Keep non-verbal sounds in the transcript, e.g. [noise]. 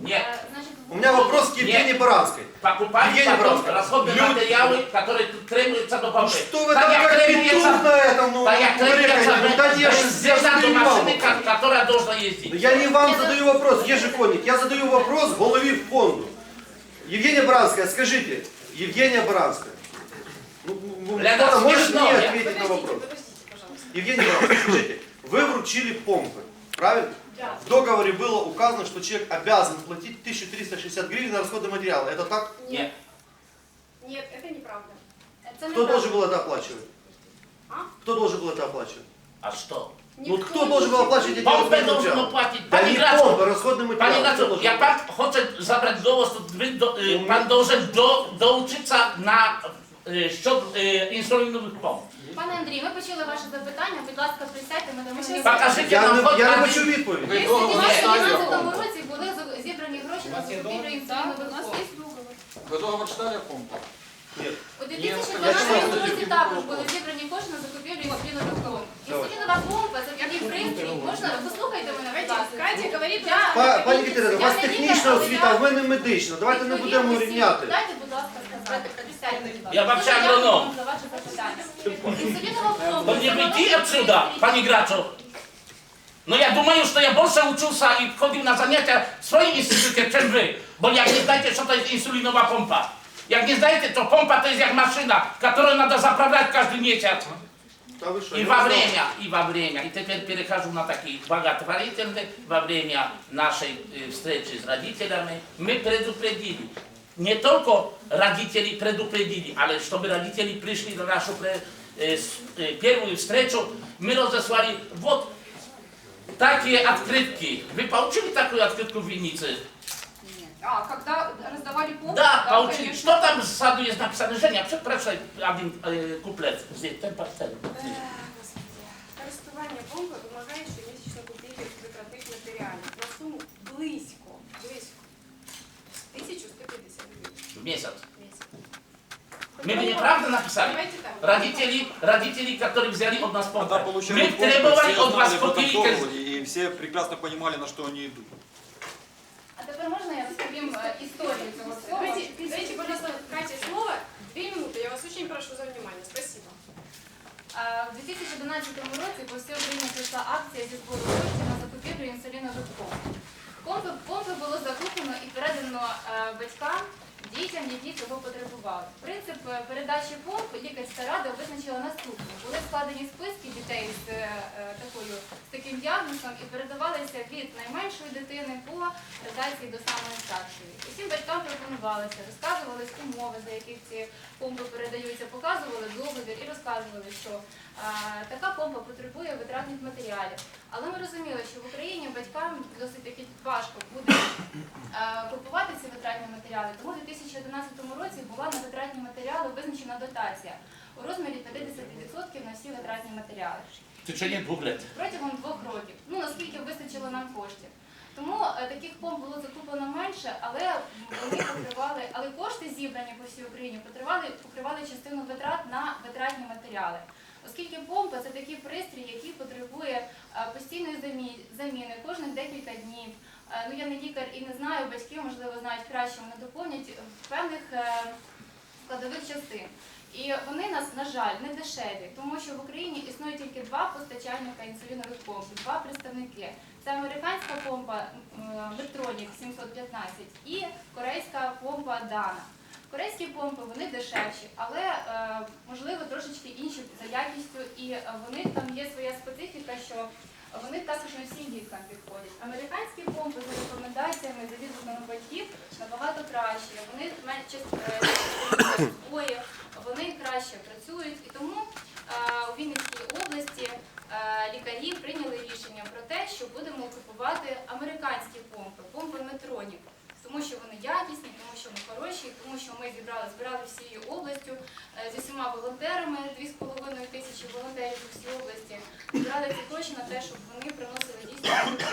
Нет. Значит, У меня вопрос к Евгении Баранской. Покупать Евгений потом Бронский, расходные люди- материалы, которые требуются до помпы. Что вы там как петух на этом, ну, Так як требуется ну, да я ж я машины, вопрос. ко- которая должна ездить. Ну, Я не вам задаю вопрос, ежеконник, я задаю вопрос голове фонду. Евгения Баранская, скажите, Евгения Баранская, ну, ну, кто-то может смешно, мне я- ответить на Подождите, вопрос? подождите, пожалуйста. Евгения Баранская, скажите, вы вручили помпы, правильно? Да. В договоре было указано, что человек обязан платить 1360 гривен на расходные материалы. Это так? Нет. Нет, это неправда. Не Кто так. должен был это оплачивать? А? Кто должен был это оплачивать? А что? Ну, Никто кто должен был оплачивать эти Помпы расходные должен материалы? оплатить. Да Пани не Грацу, помпы, расходные Panie Gaczu, должен jak pan chce zabrać dowód, to wy do, y, pan должен до, доучиться на y, що y, помп. Пане Андрій, ми почули ваше запитання. Будь ласка, присядьте, ми дамо. Покажіть Я нам не, хоч я не хочу відповідь. В договор 2012 році були з- зібрані гроші на закупівлю інсулінових помп. Вы договор читали о помпах? Ні. У 2012 році також були зібрані кошти на закупівлю інсулінових помп. Інсулінова помпа це такий пристрій. Можна послухайте мене, будь ласка. Катя говорит, Па- Пані Катерина, у вас Я технічна освіта, а в мене медична. Давайте не будемо рівняти. Дайте, будь ласка, сказати. Присядьте, будь ласка. Я вообще Дуже агроном. дякую вам за ваше запитання. Інсулінова помпа. To nie це wyjти великий отсюда, пристрій. pani Graczu. No ja думаю, że ja больше uczyłся i wchodził na zajęcia w swoim instytucie, czym wy. Bo jak nie знаете, co to jest insulinowa pompa. Jak nie знаете, to pompa to jest jak maszyna, którą надо заправлять каждый месяц. Та ви що, И я во не знав. время, и во время. И теперь перехожу на такие благотворительные. Во время нашей э, встречи с родителями мы предупредили. Не только родители предупредили, але чтобы родители пришли на нашу пре- э, с- э, первую встречу, мы разослали вот такие открытки. Вы получили такую открытку в Виннице? А, когда раздавали помпы? Да, получили. конечно. Что там сзаду есть написано? Женя, прочитай один э, куплет. Здесь, темп, темп. Е, Господи. Користування помпи вимагає щомісячно купівлі витратних матеріалів В месяц. в місяць. Мы бы неправда написали? Давайте так. Родители, родители, которые взяли от нас помпу. Когда получали Мы помпы, требовали все от вас знали об этом копейки. договоре, и все прекрасно понимали, на что они идут. А тепер можна я розповім е, історію цього всього? Давайте, дайте, пожалуйста, Кате слово. Две минуты, я вас очень прошу за внимание. Спасибо. Е, В 2011 році по всій Україні пройшла акція зі збору коштів на закупівлю інсулінових помп. Помпи, помпи було закуплено і передано е, батькам, дітям, які цього потребували. Принцип е, передачі помп лікарська рада визначила наступне. Були складені списки дітей з е, е, такою з таким діагнозом і передавалися від найменшої дитини по передації до самої старшої. Усім батькам пропонувалися, розказувались умови, за яких ці помпи передаються, показували договір і розказували, що така помпа потребує витратних матеріалів. Але ми розуміли, що в Україні батькам досить таки важко буде купувати матеріали. Тому у 2011 році була на витратні матеріали визначена дотація у розмірі 50% на всі витратні матеріали В течение двух лет. протягом двох років. Ну наскільки вистачило нам коштів. Тому е, таких помп було закуплено менше, але вони покривали, але кошти зібрані по всій Україні покривали, покривали частину витрат на витратні матеріали. Оскільки помпа це такий пристрій, який потребує е, постійної заміни кожних декілька днів. Е, Ну я не лікар і не знаю, батьки можливо знають краще, вони доповнять певних е, складових частин. І вони нас, на жаль, не дешеві, тому що в Україні існує тільки два постачальника інсулінових помп, два представники. Це американська помпа Medtronic 715 і корейська помпа Dana. Корейські помпи вони дешевші, але е, можливо трошечки інші за якістю, і е, в них там є своя специфіка, що вони також не всім діткам підходять. Американські помпи за рекомендаціями за відгуками батьків набагато кращі. Вони менше е, [coughs] збої, вони краще працюють. І тому е, у Вінницькій області е, лікарі прийняли рішення про те, що будемо купувати американські помпи, помпи Метронік. Тому що вони якісні, тому що вони хороші, тому що ми зібрали збирали всією областю зі всіма волонтерами, 2,5 тисячі волонтерів у всій області. Збирали ці гроші на те, щоб вони приносили дійсно.